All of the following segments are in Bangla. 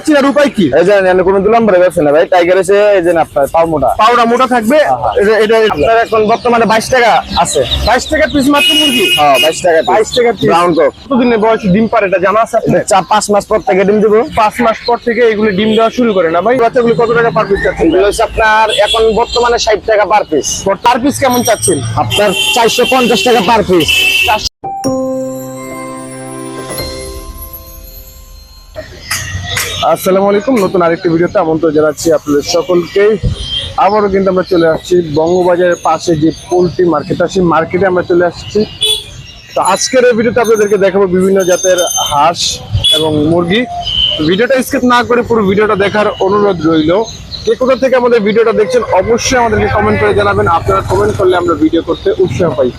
চিনার উপায় কি? এই যে কোনো দু ব্যবসা না ভাই। টাইগার এসে এই যে আপনার পাও মোটা পাউডার মোটা থাকবে? এটা- এটা আপনার এখন বর্তমানে বাইশ টাকা আছে। বাইশ টাকা পিস মাত্র মুরগি? হ্যাঁ বাইশ টাকা বাইশ টাকা পিস ব্রাউন কক কতদিনের বয়সে ডিম পারে এটা জানা আছে মাস পর থেকে ডিম দিব। মাস পর থেকে এগুলো ডিম দেওয়া শুরু করে না ভাই? বাচ্চাগুলো কত টাকা পার পিস চাচ্ছেন? এগুলো আপনার এখন বর্তমানে ষাট টাকা পার পিস পার পিস কেমন চাচ্ছেন? আপনার চারশো পঞ্চাশ টাকা পার পিস আসসালামু আলাইকুম। নতুন আরেকটি ভিডিওতে আমন্ত্রণ জানাচ্ছি আপনাদের সকলকে। আবারও কিন্তু আমরা চলে আসছি বঙ্গবাজারের পাশে যে পোলট্রি মার্কেট আছে মার্কেটে আমরা চলে আসছি। তো আজকের এই ভিডিওতে আপনাদেরকে দেখাবো বিভিন্ন জাতের হাঁস এবং মুরগি। ভিডিওটা স্কিপ না করে পুরো ভিডিওটা দেখার অনুরোধ রইল। কে কোথা থেকে আমাদের ভিডিওটা দেখছেন, অবশ্যই আমাদেরকে কমেন্ট করে জানাবেন। আপনারা কমেন্ট করলে আমরা ভিডিও করতে উৎসাহ পাই।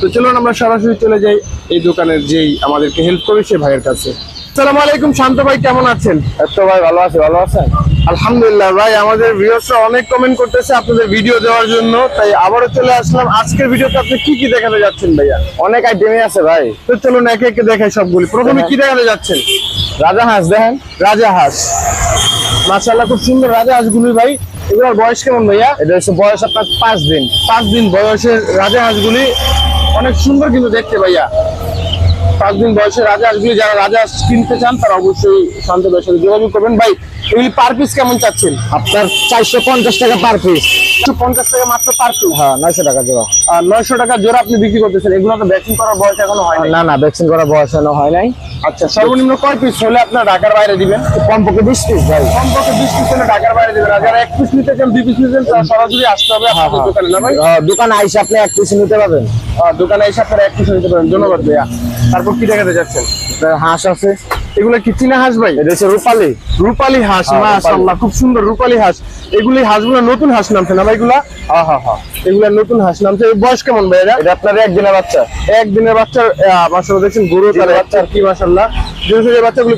তো চলুন আমরা সরাসরি চলে যাই। এই দোকানের যেই আমাদেরকে হেল্প করে সে ভাইয়ের কাছে। আসসালামু আলাইকুম শান্ত ভাই কেমন আছেন? এত ভাই ভালো আছে ভালো আছেন? আলহামদুলিল্লাহ ভাই আমাদের ভিউয়ার্সরা অনেক কমেন্ট করতেছে আপনাদের ভিডিও দেওয়ার জন্য। তাই আবারও চলে আসলাম। আজকের ভিডিওতে আপনি কি কি দেখাতে যাচ্ছেন ভাইয়া? অনেক আইটেমই আছে ভাই। তো চলুন একে একে দেখাই সবগুলি। প্রথমে কি দেখাতে যাচ্ছেন? রাজা হাঁস দেখেন। রাজা হাঁস। মাশাআল্লাহ খুব সুন্দর রাজা হাঁসগুলি ভাই। এগুলোর বয়স কেমন ভাইয়া? এটা হচ্ছে বয়স আপনার পাঁচ দিন। পাঁচ দিন বয়সের রাজা হাঁসগুলি অনেক সুন্দর কিন্তু দেখতে ভাইয়া। পাঁচ দিন বয়সে রাজা আসবে যারা রাজা কিনতে চান তারা অবশ্যই শান্ত ভাইয়ের সাথে যোগাযোগ করবেন। ভাই এই পার পিস কেমন চাচ্ছেন? আপনার চারশো পঞ্চাশ টাকা পার পিস পঞ্চাশ টাকা মাত্র পার পিস হ্যাঁ নয়শো টাকা জোড়া। আর নয়শো টাকা জোড়া আপনি বিক্রি করতেছেন এগুলো তো ভ্যাকসিন করার বয়স এখনও হয় না না ভ্যাকসিন করার বয়স এখনও হয় নাই। আচ্ছা সর্বনিম্ন কয় পিস হলে আপনার ঢাকার বাইরে দিবেন? কমপক্ষে বিশ পিস ভাই। কমপক্ষে বিশ পিস হলে ঢাকার বাইরে দিবেন। আর এক পিস নিতে চান দুই পিস নিতে চান সরাসরি আসতে হবে আপনাদের দোকানে না ভাই? হ্যাঁ, দোকানে আইসে আপনি এক পিস নিতে পারবেন। দোকানে আইসে আপনারা এক পিস নিতে পারবেন। ধন্যবাদ ভাইয়া। তারপর কি দেখাতে যাচ্ছেন আপনার হাঁস আছে। এগুলো কি চীনা হাঁস ভাই? এটা হচ্ছে রূপালি। রূপালী হাঁস হ্যাঁ, মাশাআল্লাহ খুব সুন্দর রূপালী হাঁস। এগুলি হাঁসগুলো নতুন হাঁস নামছে না ভাই এগুলা? হ্যাঁ হ্যাঁ হ্যাঁ এগুলা নতুন হাঁস নামছে। বয়স কেমন ভাই এটা আপনার একদিনের বাচ্চা। একদিনের বাচ্চা আহ, মাশাআল্লাহ দেখছেন গরু তার বাচ্চা। বাচ্চার কি মাশাআল্লাহ?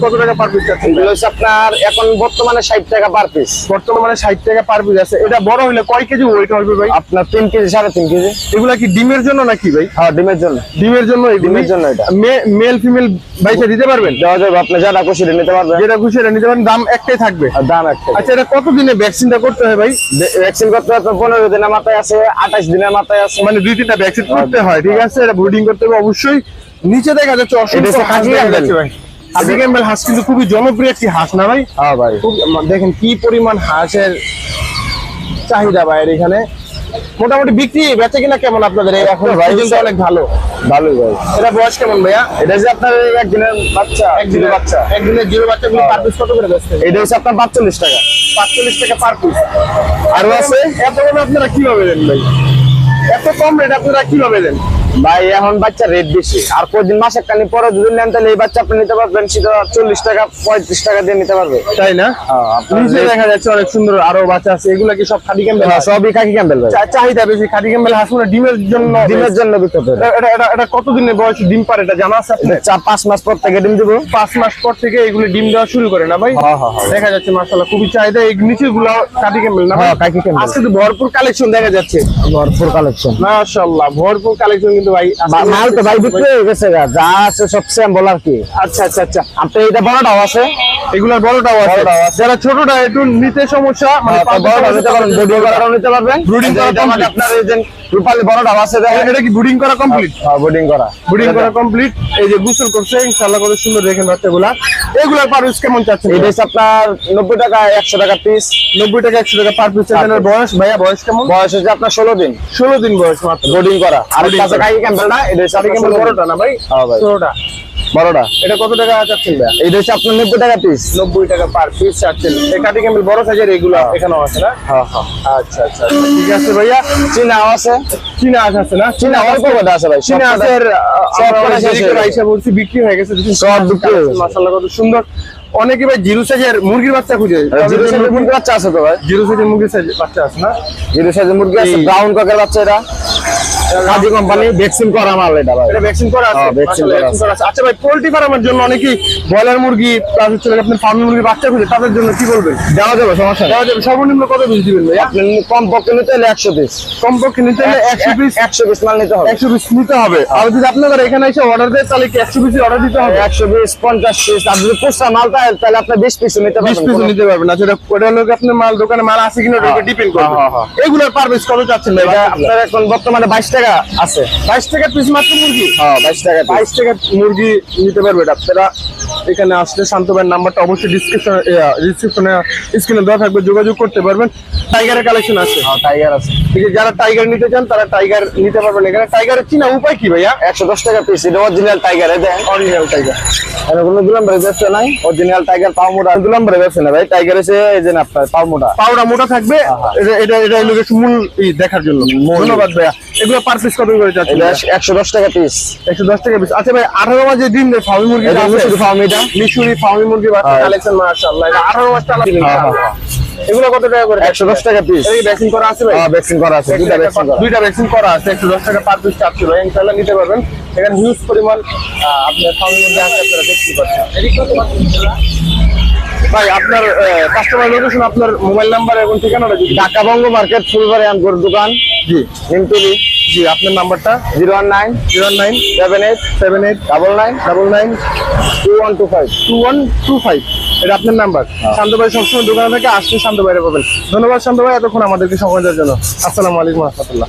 কত টাকা পার পিস চাচ্ছেন এগুলো হচ্ছে আপনার এখন বর্তমানে ষাট টাকা পার পিস বর্তমানে ষাট টাকা পার পিস আছে। এটা বড় হলে কয় কেজি ওয়েট হবে ভাই? আপনার কেজি সাড়ে তিন কেজি। এগুলা কি ডিমের জন্য নাকি ভাই? হ্যাঁ ডিমের জন্য। ডিমের জন্য ডিমের জন্য এটা। মেল ফিমেল বাইসে দিতে পারবেন? দেওয়া যাবে আপনি যারা খুশি নিতে পারবেন। যেটা খুশি নিতে পারেন দাম একটাই থাকবে। দাম একটা আচ্ছা এটা কত দিনে ভ্যাকসিনটা করতে হয় ভাই? ভ্যাকসিন করতে আপনার পনেরো দিনের মাথায় আছে আঠাশ দিনের মাথায় আছে। মানে দুই তিনটা ভ্যাকসিন করতে হয় ঠিক আছে? এটা ব্রুডিং করতে হবে অবশ্যই। নিচে দেখা যাচ্ছে এটা অসংখ্য হচ্ছে হাঁস দেখা যাচ্ছে ভাই। খাকি ক্যাম্বেল হাঁস কিন্তু খুবই জনপ্রিয় একটি হাঁস না ভাই? হ্যাঁ ভাই। দেখেন কি পরিমাণ হাঁসের চাহিদা ভাইয়ের এখানে। মোটামুটি বিক্রি বেচে কিনা কেমন আপনাদের? এখন ভাই, সিজনটা অনেক ভালো। ভালোই ভাই। এটা বয়স কেমন ভাইয়া? এটা যে আপনার একদিনের বাচ্চা একদিনের বাচ্চা। একদিনের জিরো বাচ্চাগুলো পার পিস কত করে বেচতে? এটা হচ্ছে আপনার পাঁচচল্লিশ টাকা। পাঁচচল্লিশ টাকা পার পিস। আরও আছে? এত কমে আপনারা কীভাবে দেন ভাই? এত কম রেট আপনারা কীভাবে দেন? ভাই এখন বাচ্চা রেট বেশি। আর কদিন কানি পরে যদি নেন তাহলে এই বাচ্চা আপনি নিতে পারবেন সেটা চল্লিশ টাকা পঁয়ত্রিশ টাকা দিয়ে নিতে পারবে। তাই না? হ্যাঁ, নিচে দেখা যাচ্ছে অনেক সুন্দর আরও বাচ্চা আছে এগুলা কি সব খাদি ক্যাম্বেল? হ্যাঁ, সবই খাকি ক্যাম্বেল চাহিদা বেশি খাদি ক্যাম্বেল ডিমের জন্য ডিমের জন্য বিক্রি এটা। এটা- বয়স ডিম পারে এটা জানা আছে? চার পাঁচ মাস পর থেকে ডিম দিব। পাঁচ মাস পর থেকে এগুলি ডিম দেওয়া শুরু করে না ভাই? হ্যাঁ। দেখা যাচ্ছে মাশাআল্লাহ খুবই চাহিদা এই নিচে গুলো কাটি ক্যাম্বেল না খাকি ক্যাম্বেল। আজকে ভরপুর কালেকশন দেখা যাচ্ছে। ভরপুর কালেকশন। মাশাআল্লাহ ভরপুর কালেকশন কিন্তু ভাই আজকে মাল তো ভাই বিক্রি হয়ে গেছে যা আছে সব সেম বলার কি? আচ্ছা আচ্ছা আচ্ছা। আপনি এটা বড়টাও আছে? এগুলার বড়টাও আছে। যারা ছোটটা একটু নিতে সমস্যা মানে হ্যাঁ, সমস্যা, নিতে পারবেন ভিডিও নিতে পারবেন। Brooding করা এটা মানে আপনার রূপালি বড়টাও আছে দেখেন। এটা কি বুডিং করা কমপ্লিট হ্যাঁ বুডিং করা। বুডিং করা কমপ্লিট এই যে গোসল করছে ইনশাআল্লাহ করে সুন্দর দেখেন বাচ্চাগুলা এগুলার পারুস কেমন চাচ্ছেন এটা হচ্ছে আপনার নব্বই টাকা একশো টাকা পিস নব্বই টাকা একশো টাকা পার পিস এখানের বয়স ভাইয়া বয়স কেমন? বয়স হচ্ছে আপনার ষোলো দিন। ষোলো দিন বয়স মাত্র। বুডিং করা। আর কাছে কাই খাকি ক্যাম্বেলটা এটা হচ্ছে 16। বড়টা না ভাই? হ্যাঁ ভাই। ষোলোটা। বড়টা এটা কত টাকা চাচ্ছেন ভাইয়া এটা হচ্ছে আপনার নব্বই টাকা পিস নব্বই টাকা পার পিস চাচ্ছেন কাটি ক্যাম্বেল বড় সাইজের এগুলো এখানেও আছে না? হ্যাঁ হ্যাঁ। আচ্ছা আচ্ছা আচ্ছা, ঠিক আছে ভাইয়া। চীনাও আছে। চীনা আছে না? চীনা অল্প আছে ভাই চীনা আছে সব হয়ে বলছি বিক্রি হয়ে গেছে। সব বিক্রি হয়ে। মাশাআল্লাহ কত সুন্দর। অনেকে ভাই জিরো সাইজের মুরগির বাচ্চা খুঁজে। জিরো সাইজের বাচ্চা আছে তো ভাই। জিরো সাইজের মুরগির বাচ্চা আছে না? জিরো সাইজের মুরগি আছে ব্রাউন ককের বাচ্চা এটা। কাজী কোম্পানি ভ্যাকসিন করা মাল এটা ভাই। এটা ভ্যাকসিন করা আছে হ্যাঁ, vaccine করা আছে। আচ্ছা ভাই পোল্ট্রি ফার্মের জন্য ব্রয়লার মুরগি প্লাস হচ্ছে আপনার ফার্ম মুরগির বাচ্চা খুঁজে তাদের জন্য কি বলবেন? দেওয়া যাবে সমস্যা দেওয়া যাবে। সর্বনিম্ন কত পিস দিবেন ভাইয়া আপনি কম পক্ষে নিতে হলে একশো পিস কমপক্ষে নিতে হলে একশো পিস একশো পিস মাল নিতে হবে। একশো পিস নিতে হবে। আর যদি আপনাদের এখানে এসে অর্ডার দেয় তাহলে কি একশো পিস অর্ডার দিতে হবে? একশো পিস পঞ্চাশ পিস আর যদি মাল পায় তাহলে আপনি বিশ পিস নিতে বিশ পারবেন পিস নিতে পারবেন। না সেটা ওটা আপনার মাল দোকানে মাল আছে কিনা ওটা হ্যাঁ, ডিপেন্ড করবে। হ্যাঁ, হ্যাঁ, এগুলোর পার পিস কত চাচ্ছেন ভাই? আপনার এখন বর্তমানে বাইশ টাকা আছে। বাইশ টাকা পিস মাত্র মুরগি? হ্যাঁ বাইশ টাকা। বাইশ টাকা মুরগি নিতে পারবেন আপনারা এখানে আসলে শান্ত ভাইয়ের নাম্বারটা অবশ্যই ডিসক্রিপশনে ডিসক্রিপশনে স্ক্রিনে দেওয়া থাকবে যোগাযোগ করতে পারবেন। টাইগারের কালেকশন আছে। হ্যাঁ টাইগার আছে। ঠিক যারা টাইগার নিতে চান তারা টাইগার নিতে পারবেন। এখানে টাইগারের চিনা উপায় কি ভাইয়া? একশো দশ টাকা পিস এটা অরিজিনাল টাইগার দেখেন। অরিজিনাল টাইগার আর কোনো দুলাম ভাই ব্যবসা নাই অরিজিনাল টাইগার পাউমোটা দুলাম ভাই ব্যবসা নাই ভাই টাইগার এসে এই যে না আপনার পাউমোটা পাউডা মোটা থাকবে। এটা এটা মূল দেখার জন্য। ধন্যবাদ ভাইয়া। এগুলো পার পিস কত করে একশো দশ টাকা পিস একশো দশ টাকা পিস আচ্ছা ভাই আঠারো মাসে দিন দেয় ফার্মি মুরগি এটা মিশরি ফার্মিটা মিশুরি ফার্মি মুরগি বাচ্চা হ্যাঁ। কালেকশন মাশাআল্লাহ এটা আঠারো মাস চালা দিবেন হ্যাঁ, ইনশাআল্লাহ। এগুলো কত টাকা করে? একশো দশ টাকা পিস এই ভ্যাকসিন করা আছে ভাই? হ্যাঁ ভ্যাকসিন করা আছে দুইটা ভ্যাকসিন করা। দুইটা ভ্যাকসিন করা আছে একশো দশ টাকা পার পিস চাচ্ছিল ইনশাআল্লাহ নিতে পারবেন। এখানে হিউজ পরিমাণ আপনার ফার্মি মুরগি আছে আপনারা দেখতে পাচ্ছেন। ভাই আপনার কাস্টমার লোকেশন আপনার মোবাইল নাম্বার এবং ঠিকানাটা ঢাকা বঙ্গ মার্কেট ফুলবাড়ি আমগর দোকান জি। নিমতলি। জি আপনার নাম্বারটা? Zero one nine zero nine seven eight seven eight double nine double nine two one two five. Two one two five এটা আপনার নাম্বার। শান্ত ভাই সবসময় দোকানে থেকে আসলে শান্ত ভাইরে পাবেন। ধন্যবাদ শান্ত ভাই এতক্ষণ আমাদেরকে সময় দেওয়ার জন্য। আসসালামু আলাইকুম রহমতুল্লাহ।